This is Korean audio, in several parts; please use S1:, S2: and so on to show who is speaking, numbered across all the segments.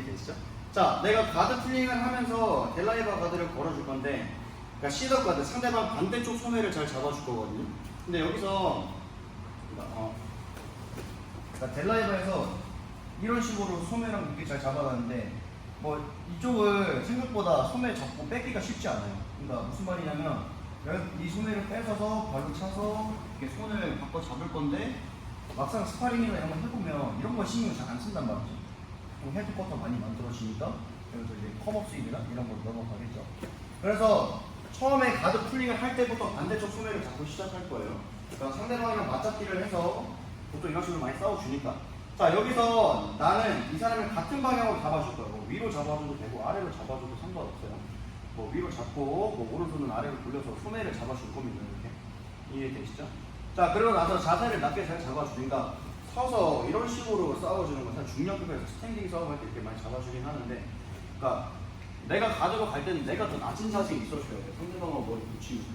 S1: 이해되시죠? 자, 내가 가드 플링을 하면서 델라이바 가드를 걸어줄 건데, 그러니까 시더 가드 상대방 반대쪽 소매를 잘 잡아줄 거거든요. 근데 여기서 그러니까, 어, 그러니까 델라이바에서 이런 식으로 소매랑 이렇게 잘 잡아가는데, 뭐 이쪽을 생각보다 소매 잡고 뺏기가 쉽지 않아요. 그러니까 무슨 말이냐면 이 소매를 뺏어서 발로 차서 이렇게 손을 바꿔 잡을 건데 막상 스파링이나 이런 거 해보면 이런 거 신경 잘 안 쓴단 말이죠. 좀 헤드쿼터 많이 만들어지니까 그래서 이제 컵업 스윙이나 이런 걸 넘어가겠죠. 그래서 처음에 가드 풀링을 할 때부터 반대쪽 소매를 잡고 시작할 거예요. 그러니까 상대방이랑 맞잡기를 해서 보통 이런 식으로 많이 싸워주니까. 자 여기서 나는 이 사람을 같은 방향으로 잡아줄 거예요. 뭐 위로 잡아줘도 되고 아래로 잡아줘도 상관없어요. 뭐 위로 잡고 뭐 오른손은 아래로 돌려서 소매를 잡아줄 겁니다. 이렇게 이해되시죠? 자 그러고 나서 자세를 낮게 잘 잡아주니까 서서 이런 식으로 싸워주는 건 사실 중력급에서 스탠딩 싸움할 때 이렇게 많이 잡아주긴 하는데 그러니까 내가 가지고 갈 때는 내가 더 낮은 자세에 있어줘야 돼. 상대방하고 머리 붙이면서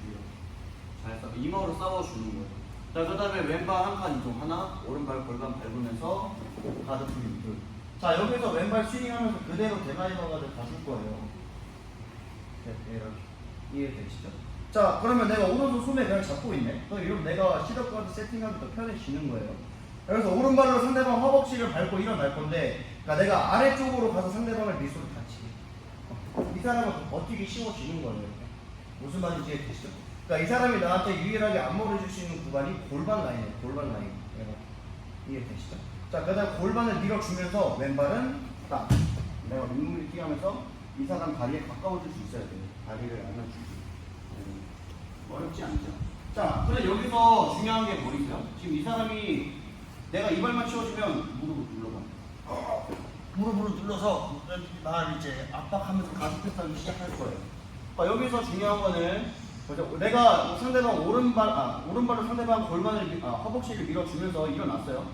S1: 잘 싸워. 이마로 싸워주는 거예요. 자, 그 다음에 왼발 한 칸 이동 하나, 오른발 골반 밟으면서 가드 풀림 둘. 자, 여기서 왼발 스윙하면서 그대로 대가이버 가드 가줄 거예요. 네, 이렇게. 이해되시죠? 자, 그러면 내가 오른손 소매 그냥 잡고 있네. 그럼 이러면 내가 시덕 가드 세팅하기 더 편해지는 거예요. 그래서 오른발로 상대방 허벅지를 밟고 일어날 건데, 그러니까 내가 아래쪽으로 가서 상대방을 미소를 다치게. 이 사람은 버티기 쉬워지는 거예요. 무슨 말인지 이해되시죠? 그러니까 이 사람이 나한테 유일하게 안무를 줄 수 있는 구간이 골반 라인이에요. 골반 라인. 이해되시죠? 자, 그 다음 골반을 밀어주면서 왼발은 딱 내가 윗몸을 뛰어면서 이 사람 다리에 가까워질 수 있어야 돼요. 다리를 안아주고. 음, 어렵지 않죠? 자, 근데 여기서 중요한 게 뭐있어요 지금 이 사람이 내가 이 발만 치워주면 무릎을 눌러봐. 무릎으로 눌러서 나를 이제 압박하면서 가슴 패스하기 시작할 거예요. 그러니까 여기서 중요한 거는? 내가 상대방 오른발 아 오른발로 상대방 골반을 미- 아, 허벅지를 밀어주면서 일어났어요.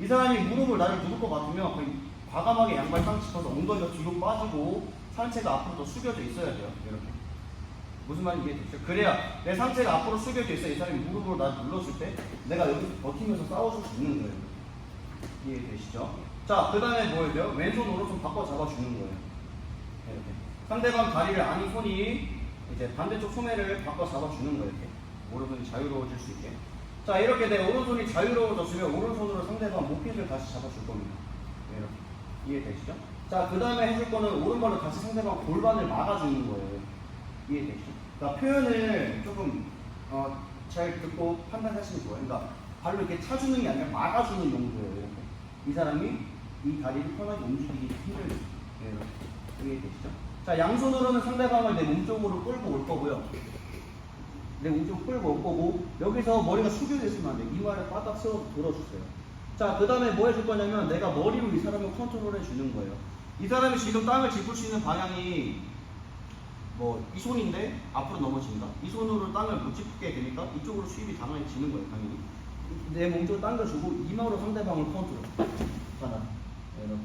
S1: 이 사람이 무릎을 나를 누를 것 같으면 거의 과감하게 양발 상짚어서 엉덩이가 뒤로 빠지고 상체가 앞으로 더 숙여져 있어야 돼요. 이렇게. 무슨 말인지 이해되죠? 그래야 내 상체가 앞으로 숙여져 있어. 이 사람이 무릎으로 나를 눌렀을 때 내가 여기서 버티면서 싸워줄 수 있는 거예요. 이해되시죠? 자, 그 다음에 뭐예요? 돼요? 왼손, 오른손 바꿔 잡아주는 거예요. 이렇게. 상대방 다리를 아닌 손이 이제 반대쪽 소매를 바꿔 잡아주는 거예요. 이렇게. 오른손이 자유로워질 수 있게. 자, 이렇게 내 오른손이 자유로워졌으면 오른손으로 상대방 목핏을 다시 잡아줄 겁니다. 이렇게. 이해되시죠? 자, 그 다음에 해줄 거는 오른발로 다시 상대방 골반을 막아주는 거예요. 이해되시죠? 그러니까 표현을 조금 어, 잘 듣고 판단하시면 좋아요. 그러니까 발로 이렇게 차주는 게 아니라 막아주는 용도예요. 이 사람이 이 다리를 편하게 움직이기 힘들게. 네, 이렇게. 이해되시죠? 자, 양손으로는 상대방을 내 몸쪽으로 끌고 올 거고요. 내 몸쪽 끌고 올 거고 여기서 머리가 숙여져 있으면 안 돼. 이마를 바닥 세워서 들어주세요. 자, 그 다음에 뭐 해줄 거냐면 내가 머리로 이 사람을 컨트롤 해 주는 거예요. 이 사람이 지금 땅을 짚을 수 있는 방향이 뭐 이 손인데 앞으로 넘어진다. 이 손으로 땅을 못 짚게 되니까 이쪽으로 수입이 당연히 지는 거예요, 당연히. 내 몸쪽을 당겨 주고 이마로 상대방을 컨트롤. 하나, 이런.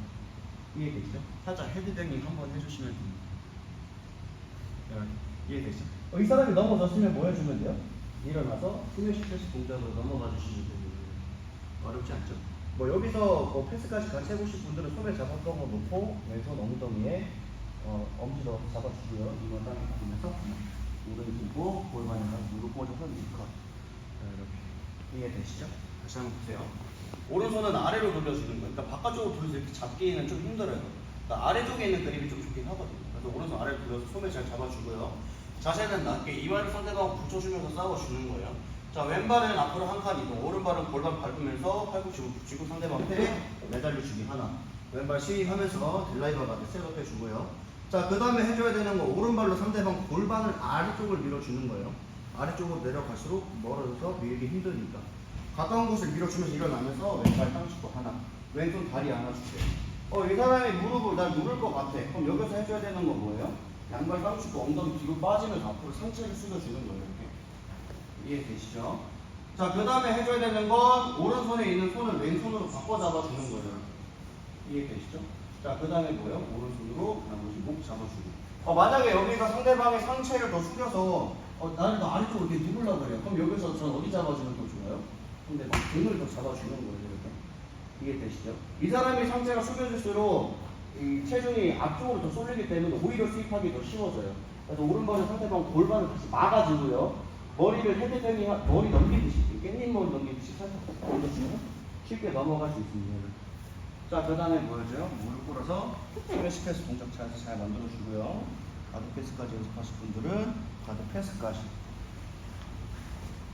S1: 이해되시죠? 살짝 헤드뱅잉 한번 해주시면 됩니다. 이렇게. 이해되시죠? 어, 이 사람이 넘어졌으면 뭐 해주면 돼요? 일어나서 스매시 패스 동작으로 넘어가 주시면 됩니다. 어렵지 않죠? 뭐 여기서 뭐 패스까지 같이 해보실 분들은 손에 잡았던 거 놓고 왼손 엉덩이에 어, 엄지 넣어서 잡아주고요. 이번 땅에 잡으면서 무릎 두고 골반에다 무릎 꽂아서 리컷 이렇게 이해되시죠? 다시 한번 보세요. 오른손은 아래로 돌려주는 거예요. 그러니까 바깥쪽으로 돌려서 이렇게 잡기에는 좀 힘들어요. 그러니까 아래쪽에 있는 그립이 좀 좋긴 하거든요. 그래서 오른손 아래로 돌려서 손에 잘 잡아주고요. 자세는 낮게 이마를 상대방 붙여주면서 싸워주는 거예요. 자 왼발은 앞으로 한 칸 이동, 오른발은 골반 밟으면서 팔꿈치로 붙이고 상대방 패에 매달려주기 하나. 왼발 스윙하면서 딜라이버 가드 셋업 해주고요. 자 그 다음에 해줘야 되는 거 오른발로 상대방 골반을 아래쪽을 밀어주는 거예요. 아래쪽으로 내려갈수록 멀어져서 밀기 힘드니까. 가까운 곳을 밀어주면서 일어나면서 왼발 땅 짚고 하나. 왼손 다리 안아주세요. 어, 이 사람이 무릎을 날 누를 것 같아. 그럼 여기서 해줘야 되는 건 뭐예요? 양발 땅 짚고 엉덩이 뒤로 빠지면서 앞으로 상체를 숙여주는 거예요. 이렇게. 이해되시죠? 자, 그 다음에 해줘야 되는 건 오른손에 있는 손을 왼손으로 바꿔 잡아주는 거예요. 이해되시죠? 자, 그 다음에 뭐예요? 오른손으로 잡아주고. 어, 만약에 여기서 상대방의 상체를 더 숙여서 어, 나를 더 아래쪽으로 이렇게 누르려고 그래요. 그럼 여기서 전 어디 잡아주면 더 좋아요? 근데 막 등을 더 잡아주는 거예요. 이렇게. 이해되시죠? 이 사람이 상체가 숙여질수록
S2: 이 체중이 앞쪽으로 더 쏠리기 때문에 오히려 스윕하기 더 쉬워져요. 그래서 오른발은 상대방 골반을 다시 막아주고요. 머리를 헤드뱅이 하- 머리 넘기듯이 깻잎 머리 넘기듯이 살짝 올려주면 쉽게 넘어갈 수 있습니다.
S1: 자, 그 다음에 뭐였죠? 무릎 꿇어서 프레시 패스 동작 차에서 잘 만들어주고요. 가드 패스까지 연습하실 분들은 가드 패스까지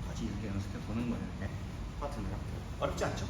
S1: 같이 이렇게 연습해 보는 거예요. 이렇게 파트너요. 어렵지 않죠?